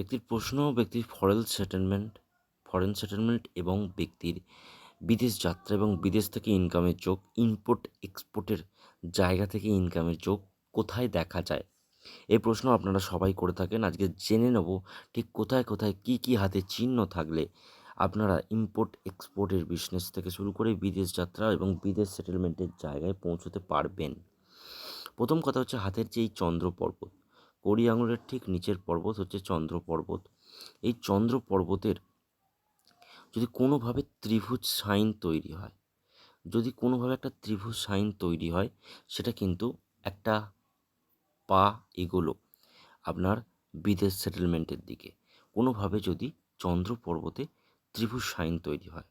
ব্যক্তির প্রশ্ন, ব্যক্তির ফরেন সেটেলমেন্ট ফরেন সেটেলমেন্ট এবং ব্যক্তির বিদেশ যাত্রা এবং বিদেশ থেকে ইনকামের যোগ ইম্পোর্ট এক্সপোর্টের জায়গা থেকে ইনকামের যোগ কোথায় দেখা যায়? এই প্রশ্ন আপনারা সবাই করে থাকেন। আজকে জেনে নেব ঠিক কোথায় কোথায় কি কি হাতে চিহ্ন থাকলে আপনারা ইম্পোর্ট এক্সপোর্টের বিজনেস থেকে শুরু করে বিদেশ যাত্রা এবং বিদেশ সেটেলমেন্টের জায়গায় পৌঁছতে পারবেন। প্রথম কথা হচ্ছে হাতের যে এই চন্দ্র পর্বত কড়ি আঙুলের ঠিক নিচের পর্বত হচ্ছে চন্দ্র পর্বত। এই চন্দ্র পর্বতের যদি কোনোভাবে ত্রিভুজ সাইন তৈরি হয়, যদি কোনোভাবে একটা ত্রিভুজ সাইন তৈরি হয়, সেটা কিন্তু একটা পা এগোলো আপনার বিদেশ সেটেলমেন্টের দিকে। কোনোভাবে যদি চন্দ্র পর্বতে ত্রিভুজ সাইন তৈরি হয়।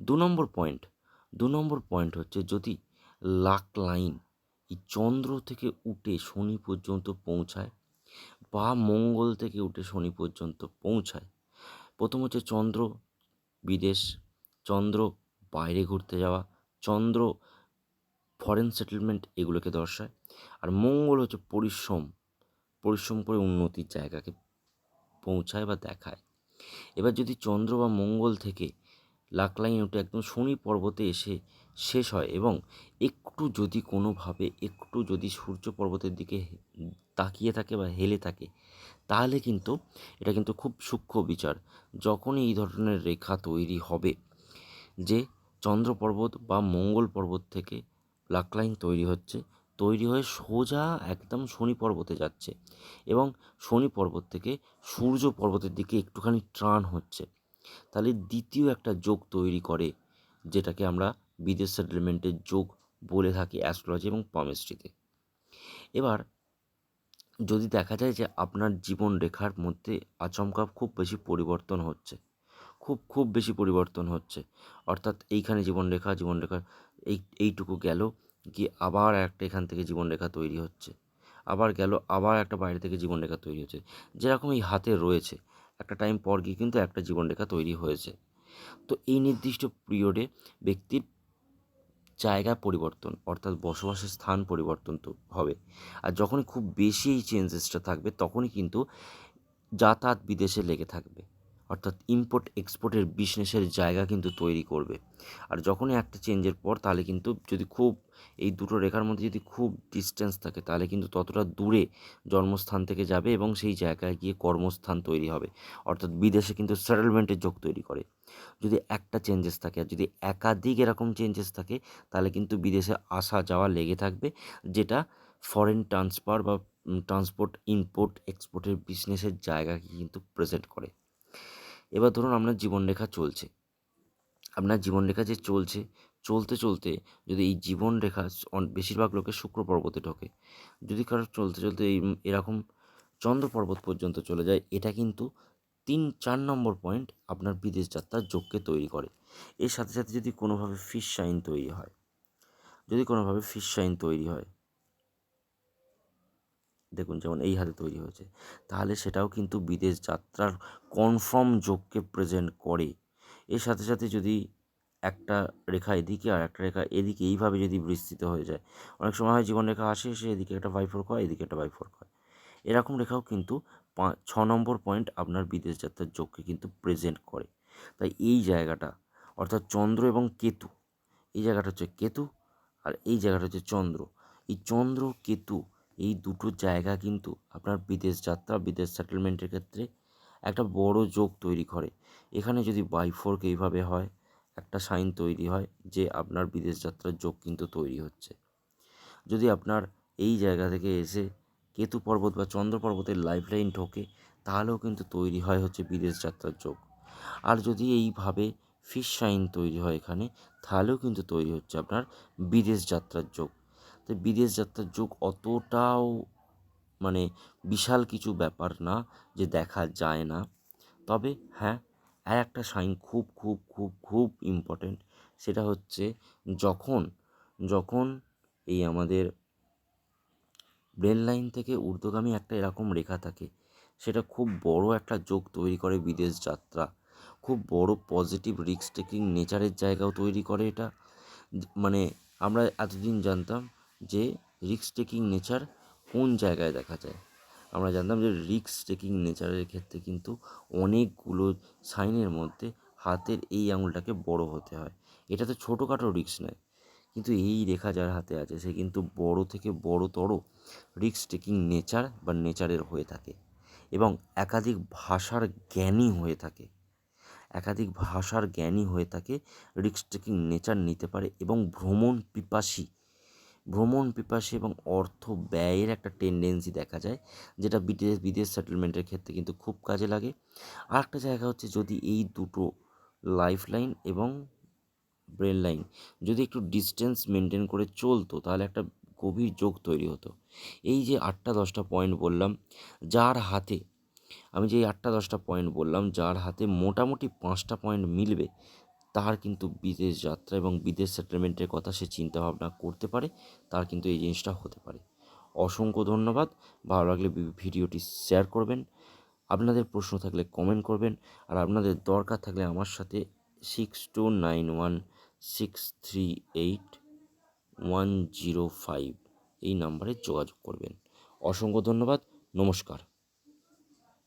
দু নম্বর পয়েন্ট দু নম্বর পয়েন্ট হচ্ছে যদি লাক লাইন চন্দ্র থেকে উঠে শনি পর্যন্ত পৌঁছায় বা মঙ্গল থেকে উঠে শনি পর্যন্ত পৌঁছায়। প্রথম হচ্ছে চন্দ্র, বিদেশ, চন্দ্র, বাইরে ঘুরতে যাওয়া, চন্দ্র ফরেন সেটেলমেন্ট এগুলোকে দর্শায়। আর মঙ্গল হচ্ছে পরিশ্রম পরিশ্রম করে উন্নতির জায়গাকে পৌঁছায় বা দেখায়। এবার যদি চন্দ্র বা মঙ্গল থেকে লাক লাইন উঠে একদম শনি পর্বতে এসে শেষ হয় এবং একটু যদি কোনোভাবে, একটু যদি সূর্য পর্বতের দিকে তাকিয়ে থাকে বা হেলে থাকে, তাহলে কিন্তু এটা কিন্তু খুব সূক্ষ্ম বিচার। যখনই এই ধরনের রেখা তৈরি হবে যে চন্দ্র পর্বত বা মঙ্গল পর্বত থেকে লাক লাইন তৈরি হচ্ছে, তৈরি হয়ে সোজা একদম শনি পর্বতে যাচ্ছে এবং শনি পর্বত থেকে সূর্য পর্বতের দিকে একটুখানি টার্ন হচ্ছে। তাহলে দ্বিতীয় একটা যোগ তৈরি করে, যেটাকে আমরা বিদেশ সেটেলমেন্টের যোগ বলে থাকে অ্যাস্ট্রোলজি এবং পমেস্ট্রিতে এবার, যদি দেখা যায় যে আপনার জীবন রেখার মধ্যে আচমকা খুব বেশি পরিবর্তন হচ্ছে, খুব খুব বেশি পরিবর্তন হচ্ছে, অর্থাৎ এইখানে জীবনরেখা জীবনরেখার এই, এইটুকু গেল, গিয়ে আবার একটা এখান থেকে জীবনরেখা তৈরি হচ্ছে, আবার গেল, আবার একটা বাইরে থেকে জীবনরেখা তৈরি হচ্ছে, যেরকম এই হাতে রয়েছে, একটা টাইম পর গিয়ে কিন্তু একটা জীবনরেখা তৈরি হয়েছে। তো এই নির্দিষ্ট পিরিয়ডে ব্যক্তির জায়গা পরিবর্তন, অর্থাৎ বসবাসের স্থান পরিবর্তন তো হবে। আর যখনই খুব বেশি এই চেঞ্জেসটা থাকবে, তখনই কিন্তু যাতায়াত বিদেশে লেগে থাকবে। অর্থাৎ ইম্পোর্ট এক্সপোর্টের বিজনেসের জায়গা কিন্তু তৈরি করবে। আর যখনই একটা চেঞ্জের পর, তাহলে কিন্তু যদি খুব, এই দুটো রেখার মধ্যে যদি খুব ডিস্টেন্স থাকে, তাহলে কিন্তু ততটা দূরে জন্মস্থান থেকে যাবে এবং সেই জায়গায় গিয়ে কর্মস্থান তৈরি হবে। অর্থাৎ বিদেশে কিন্তু সেটেলমেন্টের যোগ তৈরি করে। যদি একটা চেঞ্জেস থাকে, আর যদি একাধিক এরকম চেঞ্জেস থাকে, তাহলে কিন্তু বিদেশে আসা যাওয়া লেগে থাকবে, যেটা ফরেন ট্রান্সফার বা ট্রান্সপোর্ট ইম্পোর্ট এক্সপোর্টের বিজনেসের জায়গাকে কিন্তু প্রেজেন্ট করে। এবার ধরুন আপনার জীবনরেখা চলছে। আপনার জীবনরেখা যে চলছে, চলতে চলতে যদি এই জীবনরেখা বেশিরভাগ লোকের শুক্র পর্বতে ঢোকে, যদি কারও চলতে চলতে এই এরকম চন্দ্র পর্বত পর্যন্ত চলে যায়, এটা কিন্তু তিন, চার নম্বর পয়েন্ট আপনার বিদেশ যাত্রার যোগকে তৈরি করে। এর সাথে সাথে যদি কোনোভাবে ফিশ শাইন তৈরি হয়, যদি কোনোভাবে ফিশ শাইন তৈরি হয় দেখুন, যেমন এই হাতে তৈরি হয়েছে। তাহলে সেটাও কিন্তু বিদেশ যাত্রার কনফার্ম যোগকে প্রেজেন্ট করে। এর সাথে সাথে যদি একটা রেখা এদিকে আর একটা রেখা এদিকে এইভাবে যদি বিস্তৃত হয়ে যায়, অনেক সময় হয় জীবন রেখা আসে, সে এদিকে একটা বাইফোর্ক হয় এদিকে একটা বাইফোর্ক হয় এরকম রেখাও কিন্তু ছ নম্বর পয়েন্ট আপনার বিদেশ যাত্রার যোগকে কিন্তু প্রেজেন্ট করে। তাই এই জায়গাটা, অর্থাৎ চন্দ্র এবং কেতু, এই জায়গাটা হচ্ছে কেতু আর এই জায়গাটা হচ্ছে চন্দ্র। এই চন্দ্র, কেতু এই দুটো জায়গা কিন্তু আপনার বিদেশ যাত্রা, বিদেশ সেটেলমেন্টের ক্ষেত্রে একটা বড় যোগ তৈরি করে। এখানে যদি বাইফোর্ক এইভাবে হয়, একটা সাইন তৈরি হয় যে আপনার বিদেশ যাত্রার যোগ কিন্তু তৈরি হচ্ছে। যদি আপনার এই জায়গা থেকে এসে কেতু পর্বত বা চন্দ্র পর্বতের লাইফ লাইন ঢোকে, তাহলেও কিন্তু তৈরি হয় হচ্ছে বিদেশ যাত্রার যোগ। আর যদি এইভাবে ফিশ সাইন তৈরি হয় এখানে, তাহলেও কিন্তু তৈরি হচ্ছে আপনার বিদেশ যাত্রার যোগ। তো বিদেশ যাত্রার যোগ অতটাও মানে বিশাল কিছু ব্যাপার না যে দেখা যায় না। তবে হ্যাঁ আর একটা সাইন খুব খুব খুব খুব ইম্পর্টেন্ট সেটা হচ্ছে যখন যখন এই আমাদের ব্রেন লাইন থেকে ঊর্ধ্বগামী একটা এরকম রেখা থাকে, সেটা খুব বড় একটা যোগ তৈরি করে বিদেশ যাত্রা। খুব বড় পজিটিভ রিস্ক টেকিং নেচারের জায়গাও তৈরি করে এটা। মানে আমরা এতদিন জানতাম যে রিস্ক টেকিং নেচার কোন জায়গায় দেখা যায়। আমরা জানতাম যে রিস্ক টেকিং নেচারের ক্ষেত্রে কিন্তু অনেকগুলো সাইনের মধ্যে হাতের এই আঙুলটাকে বড় হতে হয়। এটা তো ছোটোখাটো রিস্ক নয়। কিন্তু এই রেখা যার হাতে আছে, সে কিন্তু বড় থেকে বড়তর রিস্ক টেকিং নেচার বা নেচারের হয়ে থাকে এবং একাধিক ভাষার জ্ঞানী হয়ে থাকে। একাধিক ভাষার জ্ঞানী হয়ে থাকে রিস্ক টেকিং নেচার নিতে পারে এবং ভ্রমণ পিপাসী ভ্রমণ পিপাসী এবং অর্থ ব্যয়ের একটা টেন্ডেন্সি দেখা যায়, যেটা বিদেশ বিদেশ সেটেলমেন্টের ক্ষেত্রে কিন্তু খুব কাজে লাগে। আর একটা জায়গা হচ্ছে যদি এই দুটো লাইফ লাইন এবং ব্রেন লাইন যদি একটু ডিস্টেন্স মেনটেন করে চলতো, তাহলে একটা গভীর যোগ তৈরি হতো। এই যে আটটা, দশটা পয়েন্ট বললাম, যার হাতে, আমি যে আটটা, দশটা পয়েন্ট বললাম, যার হাতে মোটামুটি পাঁচটা পয়েন্ট মিলবে তার কিন্তু বিদেশ যাত্রা এবং বিদেশ সেটেলমেন্টের কথা সে চিন্তা ভাবনা করতে পারে, তার কিন্তু এই জিনিসটা হতে পারে। অসংখ্য ধন্যবাদ, ভালো লাগলে ভিডিওটি শেয়ার করবেন। আপনাদের প্রশ্ন থাকলে কমেন্ট করবেন, আর আপনাদের দরকার থাকলে আমার সাথে six two nine one six three eight one zero five এই নাম্বারে যোগাযোগ করবেন। অসংখ্য ধন্যবাদ, নমস্কার।